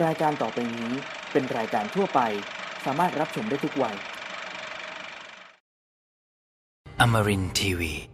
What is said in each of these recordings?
รายการต่อไปนี้เป็นรายการทั่วไป สามารถรับชมได้ทุกวัย Amarin Tiwi.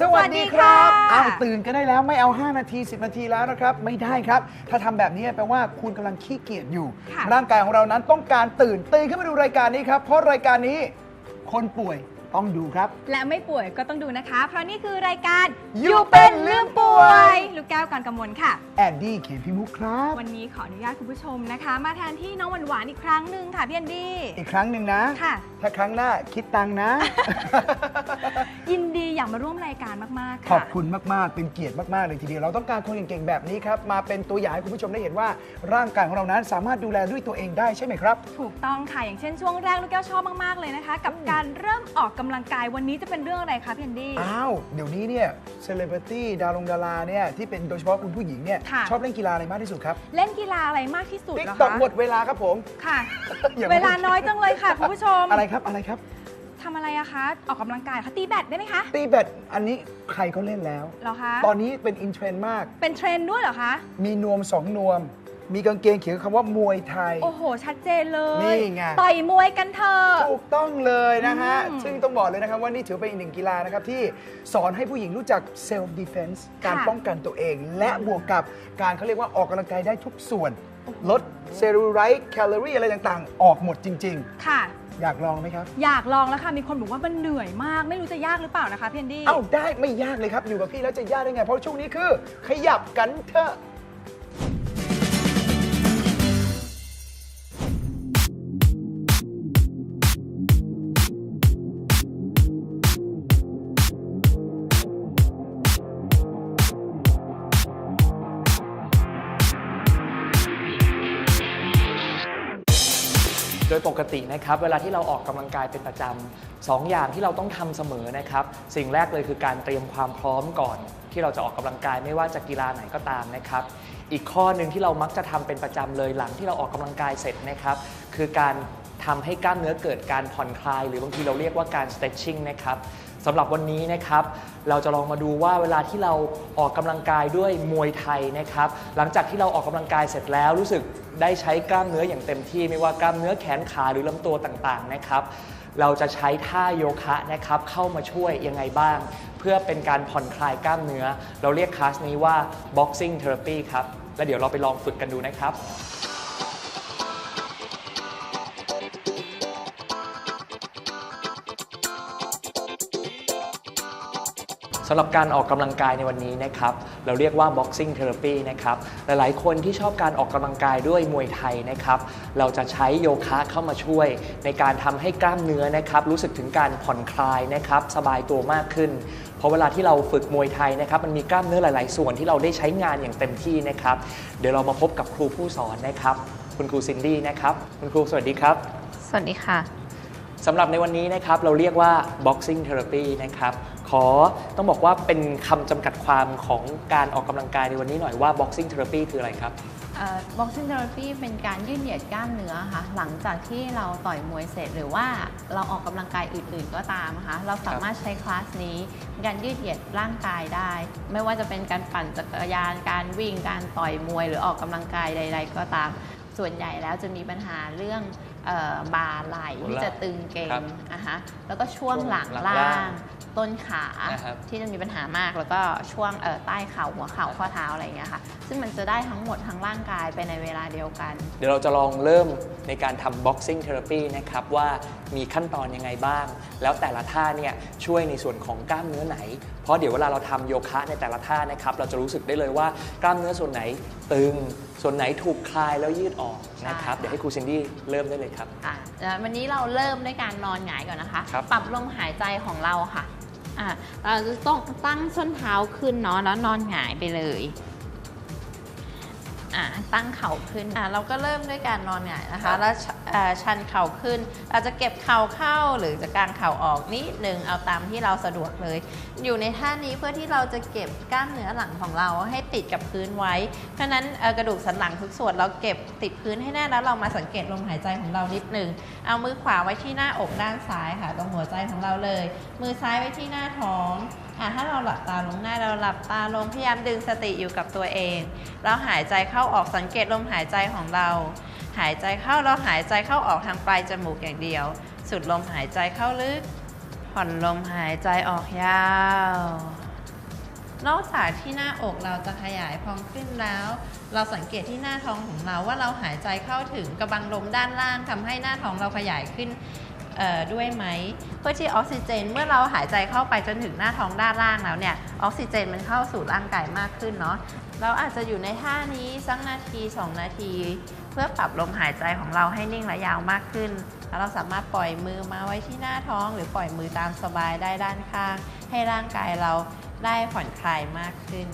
สวัสดีครับสวัสดีค่ะอ้าวตื่นกันได้แล้วไม่เอา 5 นาที 10 นาทีแล้วนะครับ ไม่ได้ครับ ถ้าทำแบบนี้แปลว่าคุณกำลังขี้เกียจอยู่ ค่ะ ร่างกายของเรานั้นต้องการตื่นตื่นขึ้นมาดูรายการนี้ครับ เพราะรายการนี้คนป่วย ต้องดูครับ และไม่ป่วยก็ต้องดูนะคะ เพราะนี่คือรายการอยู่เป็นเรื่องป่วย ลูกแก้วก่อนกำมลค่ะ แอนดี้เขมพิมุกครับ วันนี้ขออนุญาตคุณผู้ชมนะคะ มาแทนที่น้องหวานหวานๆอีกครั้งหนึ่งค่ะพี่แอนดี้อีกครั้งหนึ่งนะค่ะ ถ้าครั้งหน้าคิดตังค์นะ ยินดีอยากมาร่วมรายการมากๆขค่ะอบคุณมากๆ เป็นเกียรติมากๆเลยทีเดียวเราต้องการคนเก่งๆแบบนี้ครับมาเป็นตัวอย่างให้คุณผู้ชมได้เห็นว่าร่างกายของเรานั้นสามารถดูแลด้วยตัวเองได้ใช่ไหมครับ ถูกต้องค่ะอย่างเช่นช่วงแรกลูกแก้วชอบมากๆเลยนะคะ กับการเริ่มออกกำลังกายวันนี้จะเป็นเรื่องอะไรคะพี่แอนดี้ อ้าว เดี๋ยวนี้เนี่ยเซเลบริตี้ดารงดาราเนี่ยที่เป็นโดยเฉพาะคุณผู้หญิงเนี่ยค่ะ ชอบเล่นกีฬาอะไรมากที่สุดครับเล่นกีฬาอะไรมากที่สุดติ๊กเหรอต็อกคะหมดเวลาครับผม ค่ะ อย่าเวลาน้อยจังเลยค่ะคุณผู้ชมอะไรครับอะไรครับ ทำอะไรอะคะ ออกกำลังกายคะตีแบดได้ไหมคะตีแบดอันนี้ใครก็เล่นแล้ว เหรอคะ ตอนนี้เป็นอินเทรนด์มาก เป็นเทรนด์ด้วยเหรอคะ มีนวมสองนวม มีกางเกงเขียนคำว่ามวยไทย โอ้โห ชัดเจนเลย นี่ไง ต่อยมวยกันเถอะ ถูกต้องเลยนะฮะ อืมซึ่งต้องบอกเลยนะครับว่านี่ถือเป็นอีกหนึ่งกีฬานะครับ ที่สอนให้ผู้หญิงรู้จักเซลฟ์ดีเฟนส์การค่ะป้องกันตัวเอง และบวกกับการเขาเรียกว่าออกกำลังกายได้ทุกส่วน ลดเซลลูไลท์แคลอรี่อะไรต่างๆ ออกหมดจริง ค่ะ ๆ อยากลองไหมครับ อยากลองแล้วค่ะ มีคนบอกว่ามันเหนื่อยมาก ไม่รู้จะยากหรือเปล่านะคะพี่แอนดี้ เอ้าได้ไม่ยากเลยครับ อยู่กับพี่แล้วจะยากได้ไง เพราะช่วงนี้คือ ขยับกันเถอะ ดยปกตินะครับเวลาที่เราออกกำลังกายเป็นประจำสองอย่างที่เราต้องทำเสมอนะครับ สิ่งแรกเลยคือการเตรียมความพร้อมก่อน ที่เราจะออกกำลังกายไม่ว่าจะกีฬาไหนก็ตามนะครับ อีกข้อหนึ่งที่เรามักจะทำเป็นประจำเลยหลังที่เราออกกำลังกายเสร็จนะครับ คือการทำให้กล้ามเนื้อเกิดการผ่อนคลาย หรือบางทีเราเรียกว่าการ stretching นะครับสำหรับวันนี้นะครับ เราจะลองมาดูว่าเวลาที่เราออกกำลังกายด้วยมวยไทยนะครับ หลังจากที่เราออกกำลังกายเสร็จแล้วรู้สึก ได้ใช้กล้ามเนื้ออย่างเต็มที่ ไม่ว่ากล้ามเนื้อแขนขาหรือลำตัวต่างๆนะครับเราจะใช้ท่าโยคะนะครับเข้ามาช่วยยังไงบ้าง เพื่อเป็นการผ่อนคลายกล้ามเนื้อ เราเรียกคลาสนี้ว่า boxing therapy ครับ แล้วเดี๋ยวเราไปลองฝึกกันดูนะครับ สำหรับการออกกำลังกายในวันนี้นะครับ เราเรียกว่า boxing therapy นะครับ หลายๆ คนที่ชอบการออกกำลังกายด้วยมวยไทยนะครับ เราจะใช้โยคะเข้ามาช่วย ในการทำให้กล้ามเนื้อนะครับ รู้สึกถึงการผ่อนคลายนะครับ สบายตัวมากขึ้นเพราะเวลาที่เราฝึกมวยไทยนะครับมันมีกล้ามเนื้อหลาย ๆ ส่วนที่เราได้ใช้งานอย่างเต็มที่นะครับ เดี๋ยวเรามาพบกับครูผู้สอนนะครับ คุณครูซินดี้นะครับ คุณครูสวัสดีครับ สวัสดีค่ะสำหรับในวันนี้นะครับเราเรียกว่า boxing therapy นะครับ ขอต้องบอกว่าเป็นคำจำกัดความของการออกกำลังกายในวันนี้หน่อยว่า boxing therapy คืออะไรครับ boxing therapy เป็นการยืดเหยียดกล้ามเนื้อค่ะหลังจากที่เราต่อยมวยเสร็จหรือว่าเราออกกำลังกายอื่นๆก็ตามนะคะเราสามารถใช้คลาสนี้ในการยืดเหยียดร่างกายได้ ไม่ว่าจะเป็นการปั่นจักรยาน การวิ่งการต่อยมวย หรือออกกำลังกายใด ๆ ก็ตาม ส่วนใหญ่แล้วจะมีปัญหาเรื่องเออบ่าไหล่ที่จะตึงเกร็ครังบนะคะแล้วก็ช่วงหลังช่วงหลังล่าล่างง ต้นขานะครับที่จะมีปัญหามากแล้วก็ช่วงเอ่อใต้เข่าหัวเข่าข้อเท้าอะไรอย่างเงี้ยค่ะ ซึ่งมันจะได้ทั้งหมดทั้งร่างกายไปในเวลาเดียวกัน เดี๋ยวเราจะลองเริ่มในการทำ boxing therapy นะครับว่า มีขั้นตอนยังไงบ้าง แล้วแต่ละท่าเนี่ยช่วยในส่วนของกล้ามเนื้อไหน เพราะเดี๋ยวเวลาเราทำโยคะในแต่ละท่านะครับเราจะรู้สึกได้เลยว่ากล้ามเนื้อส่วนไหนตึง ส่วนไหนถูกคลายแล้วยืดออกนะครับใช่เดี๋ยวให้ครูซินดี้เริ่มได้เลยครับอะเดี๋ยววันนี้เราเริ่มด้วยการนอนหงายก่อนนะคะครับปรับลมหายใจของเราค่ะอะเราจะต้องตั้งส้นเท้าขึ้นเนาะแล้วนอนหงายไปเลยอะตั้งเข่าขึ้นอะเราก็เริ่มด้วยการนอนหงายนะคะแล้วเอ่เอ่อ ชันเข่าขึ้นอาจจะเก็บเข่าเข้าหรือจะกางเข่าออกนิดหนึ่งเอาตามที่เราสะดวกเลย อยู่ในท่านี้เพื่อที่เราจะเก็บกล้ามเนื้อหลังของเราให้ติดกับพื้นไว้ เพราะนั้นกระดูกสันหลังทุกส่วนเราเก็บติดพื้นให้แน่แล้วเรามาสังเกตลมหายใจของเรานิดหนึ่งเอามือขวาไว้ที่หน้าอกด้านซ้ายค่ะ ตรงหัวใจของเราเลย มือซ้ายไว้ที่หน้าท้องอะถ้าเราหลับตาลงหน้าเราหลับตาลงพยายามดึงสติอยู่กับตัวเองแล้วหายใจเข้าออกสังเกตลมหายใจของเรา หายใจเข้าเราหายใจเข้าออกทางปลายจมูกอย่างเดียว สุดลมหายใจเข้าลึก ผ่อนลมหายใจออกยาว นอกจากที่หน้าอกเราจะขยายพองขึ้นแล้ว เราสังเกตที่หน้าท้องของเราว่าเราหายใจเข้าถึงกระบังลมด้านล่างทำให้หน้าท้องเราขยายขึ้นด้วยไหมเพื่อที่ออกซิเจนเมื่อเราหายใจเข้าไปจนถึงหน้าท้องด้านล่างแล้วเนี่ยออกซิเจนมันเข้าสู่ร่างกายมากขึ้นเนาะ เราอาจจะอยู่ในท่านี้สักนาที 2 นาที เพื่อปรับลมหายใจของเราให้นิ่งและยาวมากขึ้น แล้วเราสามารถปล่อยมือมาไว้ที่หน้าท้อง หรือปล่อยมือตามสบายได้ด้านข้าง ให้ร่างกายเราได้ผ่อนคลายมากขึ้น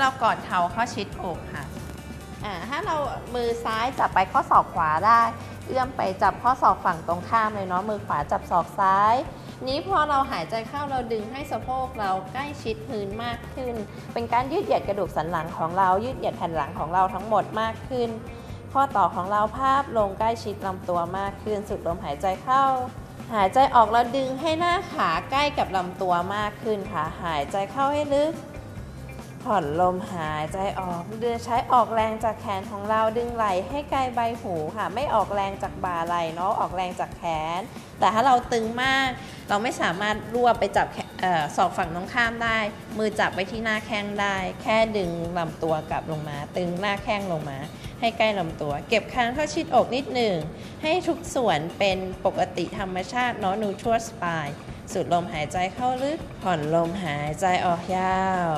เรากอดเข่าเข้าชิดอกค่ะอ่าถ้าเรามือซ้ายจับไปข้อศอกขวาได้ เอื้อมไปจับข้อศอกฝั่งตรงข้ามเลยเนาะมือขวาจับศอกซ้าย นี้พอเราหายใจเข้าเราดึงให้สะโพกเราใกล้ชิดพื้นมากขึ้น เป็นการยืดเหยียดกระดูกสันหลังของเรายืดเหยียดแผ่นหลังของเราทั้งหมดมากขึ้น ข้อต่อของเราภาพลงใกล้ชิดลำตัวมากขึ้น สุดลมหายใจเข้า หายใจออกแล้วดึงให้หน้าขาใกล้กับลำตัวมากขึ้นค่ะหายใจเข้าให้ลึก ผ่อนลมหายใจออกเดือใช้ออกแรงจากแขนของเราดึงไหล่ให้ไกลใบหูค่ะ ไม่ออกแรงจากบ่าไหล่เนาะออกแรงจากแขน แต่ถ้าเราตึงมาก เราไม่สามารถรวบไปจับเออศอกฝั่งตรงข้ามได้ มือจับไปที่หน้าแข้งได้ แค่ดึงลำตัวกลับลงมา ตึงหน้าแข้งลงมา ให้ใกล้ลำตัว เก็บค้างเข้าชิดอกนิดหนึ่งให้ทุกส่วนเป็นปกติธรรมชาติเนาะ neutral spine สูดลมหายใจเข้าลึกผ่อนลมหายใจออกยาว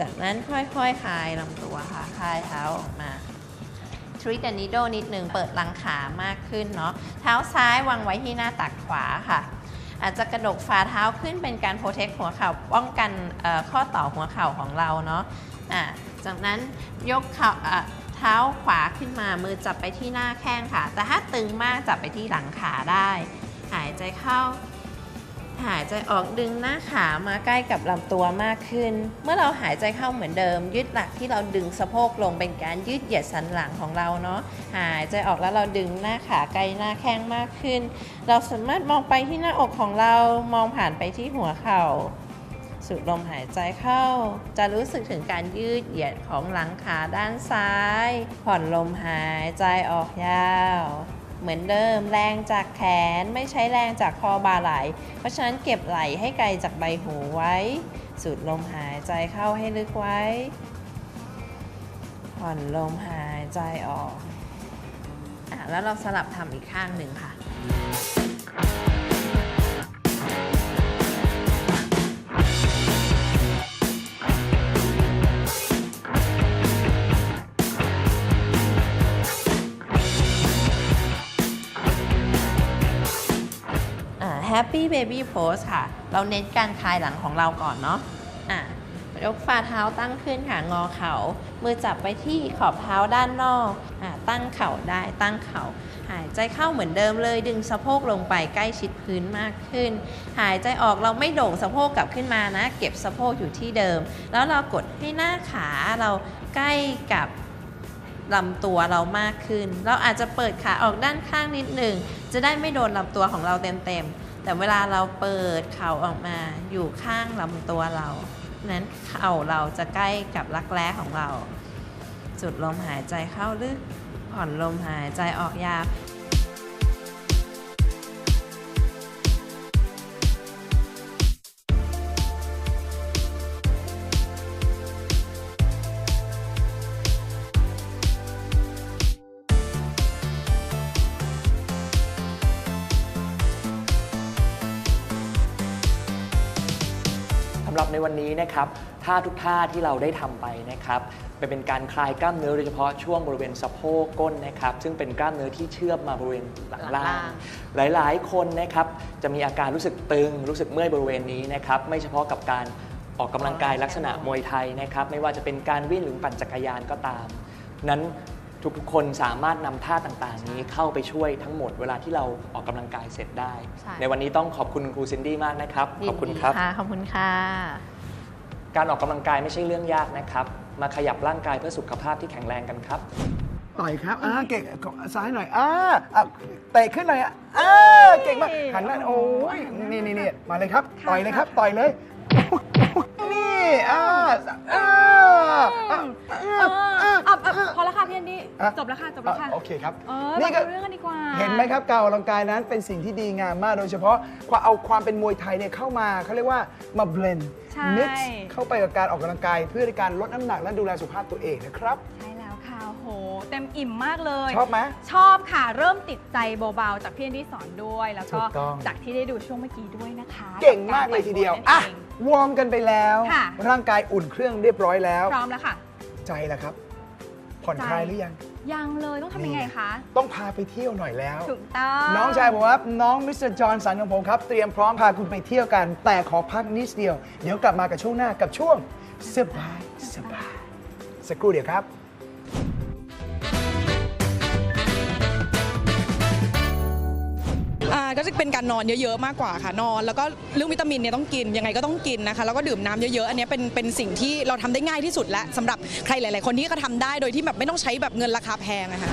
จากนั้นค่อยๆคลายลำตัวค่ะคลายเท้าออกมาทริก a น needle นิดหนึ่งเปิดหลังขามากขึ้นเนาะเท้าซ้ายวางไว้ที่หน้าตักขวาค่ะอาจจะกระดกฝ่าเท้าขึ้นเป็นการโปรเทคหัวเข่าป้องกันข้อต่อหัวเข่าของเราเนาะะจากนั้นยกเข่าเท้าขวาขึ้นมามือจับไปที่หน้าแข้งค่ะ แต่ถ้าตึงมากจับไปที่หลังขาได้ หายใจเข้า หายใจออกดึงหน้าขามาใกล้กับลำตัวมากขึ้น เมื่อเราหายใจเข้าเหมือนเดิมยึดหลักที่เราดึงสะโพกลงเป็นการยืดเหยียดสันหลังของเราเนาะหายใจออกแล้วเราดึงหน้าขาใกลหน้าแข้งมากขึ้น เราสามารถมองไปที่หน้าอกของเรามองผ่านไปที่หัวเข่าสูดลมหายใจเข้า จะรู้สึกถึงการยืดเหยียดของหลังขาด้านซ้าย ผ่อนลมหายใจออกยาว เหมือนเดิม แรงจากแขนไม่ใช้แรงจากคอบ่าไหล เพราะฉะนั้นเก็บไหลให้ไกลจากใบหูไว้ สูดลมหายใจเข้าให้ลึกไว้ ผ่อนลมหายใจออกอะแล้วเราสลับทำอีกข้างหนึ่งค่ะ Happy Baby Pose ค่ะ เราเน้นการคลายหลังของเราก่อนเนาะอะยกฝ่าเท้าตั้งขึ้นค่ะงอเข่า มือจับไปที่ขอบเท้าด้านนอกอะตั้งเข่าได้ตั้งเข่า หายใจเข้าเหมือนเดิมเลย ดึงสะโพกลงไปใกล้ชิดพื้นมากขึ้น หายใจออกเราไม่โด่งสะโพกกลับขึ้นมานะ เก็บสะโพกอยู่ที่เดิม แล้วเรากดให้หน้าขาเราใกล้กับลำตัวเรามากขึ้น เราอาจจะเปิดขาออกด้านข้างนิดหนึ่ง จะได้ไม่โดนลำตัวของเราเต็มๆ แต่เวลาเราเปิดเข่าออกมาอยู่ข้างลำตัวเรา นั้นเข่าเราจะใกล้กับรักแร้ของเราสุดลมหายใจเข้าลึกผ่อนลมหายใจออกยาว วันนี้นะครับท่าทุกท่าที่เราได้ทำไปนะครับไปเป็นการคลายกล้ามเนื้อโดยเฉพาะช่วงบริเวณสะโพกก้นนะครับ ซึ่งเป็นกล้ามเนื้อที่เชื่อมมาบริเวณหลังล่าง หลายๆ คนนะครับจะมีอาการรู้สึกตึง รู้สึกเมื่อยบริเวณนี้นะครับไม่เฉพาะกับการออกกำลังกายลักษณะมวยไทยนะครับ ไม่ว่าจะเป็นการวิ่งหรือปั่นจักรยานก็ตาม นั้น ทุกๆคนสามารถนำท่าต่างๆ นี้เข้าไปช่วยทั้งหมดเวลาที่เราออกกำลังกายเสร็จได้ ใช่ ในวันนี้ต้องขอบคุณครูซินดี้มากนะครับยินดีขอบคุณครับค่ะขอบคุณค่ะ การออกกำลังกายไม่ใช่เรื่องยากนะครับ มาขยับร่างกายเพื่อสุขภาพที่แข็งแรงกันครับ ต่อยครับ อ่า เก่งซ้ายหน่อย อ่าอะเตะขึ้นหน่อยอะอ่า เก่งมากหันหน้าโอ้ย นี่นี่นี่มาเลยครับ ต่อยเลยครับ ต่อยเลย นี่ อ่า อ่า อ่าเออเอา อนดี้อะ จบแล้วค่ะจบแล้วค่ะโอเคครับ เออนี่มาก็ดูเรื่องกันดีกว่า เห็นไหมครับการออกกำลังกายนั้นเป็นสิ่งที่ดีงามมาก โดยเฉพาะความเอาความเป็นมวยไทยเนี่ยเข้ามาเขาเรียกว่ามาเบลนด์ใช่ มิกซ์เข้าไปกับการออกกำลังกาย เพื่อในการลดน้ำหนักและดูแลสุขภาพตัวเองนะครับ ใช่แล้วค่ะโห เต็มอิ่มมากเลย ชอบไหม ชอบค่ะ เริ่มติดใจเบาๆ จากพี่แอนดี้สอนด้วย แล้วก็ถูกต้อง จากที่ได้ดูช่วงเมื่อกี้ด้วยนะคะเก่งมากเลยทีเดียวกับอะการแต่งตัวนั่นเองวอร์มกันไปแล้ว ค่ะ ร่างกายอุ่นเครื่องเรียบร้อยแล้ว พร้อมแล้วค่ะ ใจล่ะครับ ผ่อนคลายใจหรือยัง ยังเลยต้องทำยังไงคะ ต้องพาไปเที่ยวหน่อยแล้ว ถูกต้อง น้องชายผมครับน้องมิสเตอร์จอห์นสันของผมครับ เตรียมพร้อมพาคุณไปเที่ยวกัน แต่ขอพักนิดเดียว เดี๋ยวกลับมากับช่วงหน้ากับช่วงสบายสบายสักครู่เดียวครับ ก็จะเป็นการนอนเยอะๆมากกว่าค่ะนอน แล้วก็เรื่องวิตามินเนี่ยต้องกินยังไงก็ต้องกินนะคะแล้วก็ดื่มน้ำเยอะๆอันนี้เป็นเป็นสิ่งที่เราทำได้ง่ายที่สุดและสำหรับใครหลาย ๆ คนที่ก็ทำได้โดยที่แบบไม่ต้องใช้แบบเงินราคาแพงนะคะ